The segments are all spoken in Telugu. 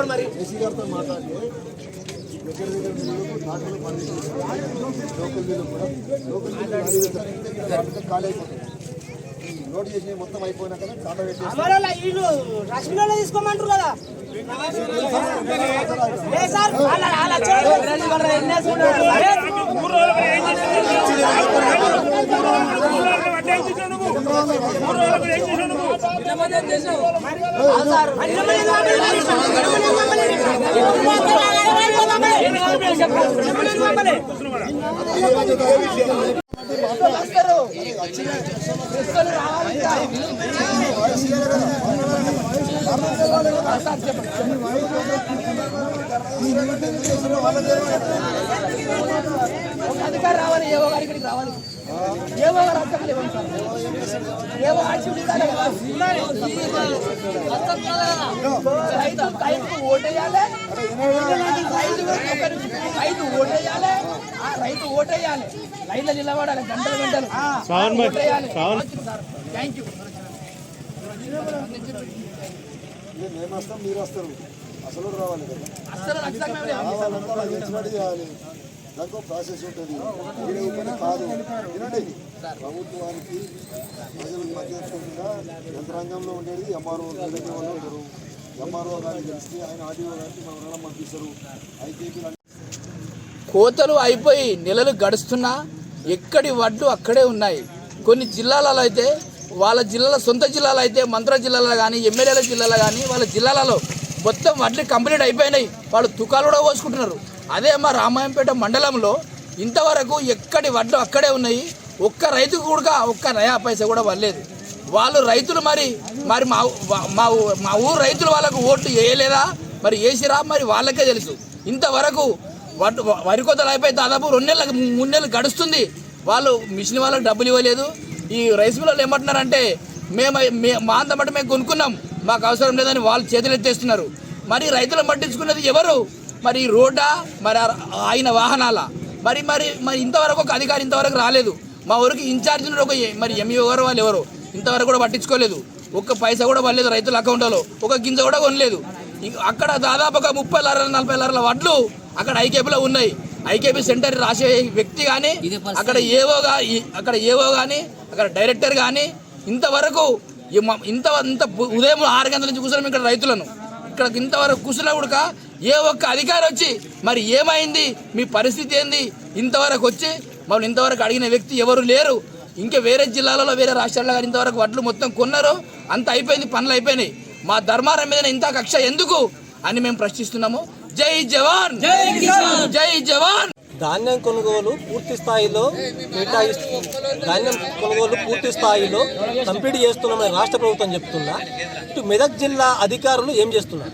మాట్లాడు మరి. గారితో దగ్గర దగ్గర లోకల్ కూడా లోకల్ ఖాళీ చేసి మొత్తం అయిపోయినాక రశ్మిలో తీసుకోమంటారు కదా. ఏ సార్? అధికారి రావాలి ఏ గారి రావాలి? ఏవో ఇవ్వండి సార్ ఏవో కదా. రైతు రైతు ఓటేయాలి రైతు ఒక నిమిషం. రైతు ఓటేయాలి ఆ రైతు ఓటేయాలి లైన్లో నిలబడాలి గంటలు గంటలు ఓటేయాలి థ్యాంక్ యూ ఇక మేము వస్తాం మీరు వస్తారు అసలు రావాలి చేయాలి దానికి ప్రాసెస్ ఉంటుంది. మీరు ఊరికనే కాదు. వినండి. ప్రభుత్వానికి ప్రజల మధ్య కూడా యంత్రాంగంలో ఉండేది ఎంఆర్ఓ రెవెన్యూ వాళ్ళు ఉంటారు ఎంఆర్ఓ గారికి తెలిస్తే ఆయన ఆర్డీఓ గారికి మన రుణం పంపిస్తారు. ఐకేపీ కోతలు అయిపోయి నెలలు గడుస్తున్నా ఎక్కడి వడ్లు అక్కడే ఉన్నాయి. కొన్ని జిల్లాలలో అయితే వాళ్ళ జిల్లాల సొంత జిల్లాలో అయితే మంత్ర జిల్లాలో కానీ ఎమ్మెల్యేల జిల్లాలో కానీ వాళ్ళ జిల్లాలలో మొత్తం వడ్లు కంప్లీట్ అయిపోయినాయి. వాళ్ళు తుకాలు కూడా పోసుకుంటున్నారు. అదే మా రామాయంపేట మండలంలో ఇంతవరకు ఎక్కడి వడ్లు అక్కడే ఉన్నాయి. ఒక్క రైతుకు కూడా ఒక్క నయా పైసా కూడా వల్లేదు వాళ్ళు రైతులు మరి మరి మా ఊ- మా ఊ- మా ఊరు రైతులు వాళ్ళకు ఓట్లు వేయలేదా? మరి వేసిరా? మరి వాళ్ళకే తెలుసు. ఇంతవరకు వడ్డు వరి కోతలు అయిపోయి దాదాపు రెండు నెలలకు మూడు నెలలు గడుస్తుంది. వాళ్ళు మిషన్ వాళ్ళకి డబ్బులు ఇవ్వలేదు. ఈ రైస్ మిల్లర్లు ఏమంటున్నారంటే మేము మే- మా అంత మటు మేము కొనుక్కున్నాం. మాకు అవసరం లేదని వాళ్ళు చేతులు ఎత్తేస్తున్నారు మరి రైతులను పట్టించుకున్నది ఎవరు? మరి రోడ్డా మరి ఆయన వాహనాల. మరి మరి మరి ఇంతవరకు ఒక అధికారి ఇంతవరకు రాలేదు. మా ఊరికి ఇన్ఛార్జ్ ఒక మరి ఎంఈఓ గారు వాళ్ళు ఎవరు? ఇంతవరకు కూడా పట్టించుకోలేదు. ఒక్క పైసా కూడా పడలేదు రైతుల అకౌంట్లో. ఒక గింజ కూడా కొనలేదు. ఇంక అక్కడ దాదాపు ఒక ముప్పై లారీల నలభై లారీల వడ్లు అక్కడ ఐకేపీలో ఉన్నాయి. ఐకేపీ సెంటర్ రాసే వ్యక్తి కానీ అక్కడ ఏవో అక్కడ ఏవో కానీ అక్కడ డైరెక్టర్ కానీ ఇంతవరకు ఇంత ఇంత ఉదయం ఆరు గంటల నుంచి కూర్చున్నాం ఇక్కడ రైతులను. ఇక్కడ ఇంతవరకు కూర్చున్నా కూడా ఏ ఒక్క అధికారి వచ్చి మరి ఏమైంది? మీ పరిస్థితి ఏంది? ఇంతవరకు వచ్చి మమ్మల్ని ఇంతవరకు అడిగిన వ్యక్తి ఎవరు లేరు. ఇంకా వేరే జిల్లాలలో వేరే రాష్ట్రాల్లో కానీ ఇంతవరకు వడ్లు మొత్తం కొన్నారు. అంత అయిపోయింది పనులు అయిపోయినాయి. మా ధర్మారం మీద ఇంత కక్ష ఎందుకు? అని మేము ప్రశ్నిస్తున్నాము. జై జవాన్! జై జవాన్! ధాన్యం కొనుగోలు పూర్తి స్థాయిలో కేటాయిస్తు ధాన్యం కొనుగోలు పూర్తి స్థాయిలో కంప్లీట్ చేస్తున్నామని రాష్ట్ర ప్రభుత్వం చెప్తున్నా. ఇటు మెదక్ జిల్లా అధికారులు ఏం చేస్తున్నారు?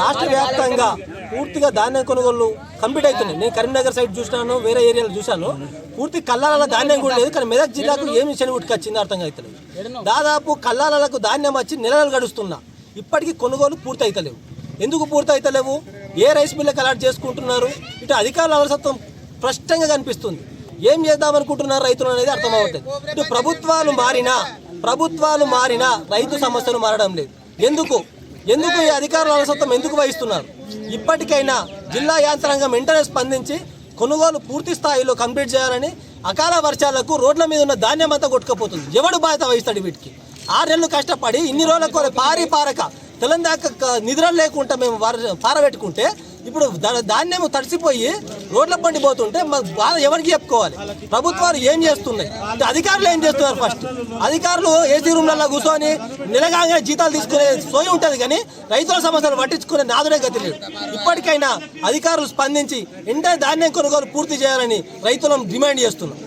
రాష్ట్ర వ్యాప్తంగా పూర్తిగా ధాన్యం కొనుగోలు కంప్లీట్ అవుతున్నాయి. నేను కరీంనగర్ సైడ్ చూసినాను వేరే ఏరియాలో చూశాను. పూర్తి కల్లాల ధాన్యం కూడా లేదు కానీ మెదక్ జిల్లాకు ఏమి శని వచ్చింది అర్థం అవుతలేదు దాదాపు కల్లాలకు ధాన్యం వచ్చి నెలలు గడుస్తున్నా. ఇప్పటికీ కొనుగోలు పూర్తి అవుతలేవు ఎందుకు పూర్తి అవుతలేవు ఏ రైస్ మిల్లకు అలాట్ చేసుకుంటున్నారు? ఇటు అధికారుల అలసత్వం స్పష్టంగా కనిపిస్తుంది. ఏం చేద్దామనుకుంటున్నారు రైతులు అనేది అర్థమవుతుంది ఇటు ప్రభుత్వాలు మారినా ప్రభుత్వాలు మారినా రైతు సమస్యలు మారడం లేదు. ఎందుకు? ఎందుకు ఈ అధికారుల అలసత్వం ఎందుకు వహిస్తున్నారు? ఇప్పటికైనా జిల్లా యాంత్రాంగం వెంటనే స్పందించి కొనుగోలు పూర్తి స్థాయిలో కంప్లీట్ చేయాలని అకాల వర్షాలకు రోడ్ల మీద ఉన్న ధాన్యం అంతా కొట్టుకుపోతుంది. ఎవడు బాధ్యత వహిస్తాడు వీటికి? ఆరు నెలలు కష్టపడి ఇన్ని రోజులకు పారి పారక తెలంగాణ నిద్ర లేకుండా మేము వార- పారబెట్టుకుంటే ఇప్పుడు దా- ధాన్యం తడిసిపోయి రోడ్ల పండి పోతుంటే మా బాధ ఎవరికి చెప్పుకోవాలి? ప్రభుత్వాలు ఏం చేస్తున్నాయి? అధికారులు ఏం చేస్తున్నారు ఫస్ట్? అధికారులు ఏసీ రూమ్లలో కూర్చొని నిలగానే జీతాలు తీసుకునే సోయి ఉంటుంది కానీ రైతుల సమస్యలు పట్టించుకునే నాదుడే గతి లేదు. ఇప్పటికైనా అధికారులు స్పందించి ఇంటే ధాన్యం కొనుగోలు పూర్తి చేయాలని రైతులను డిమాండ్ చేస్తున్నాం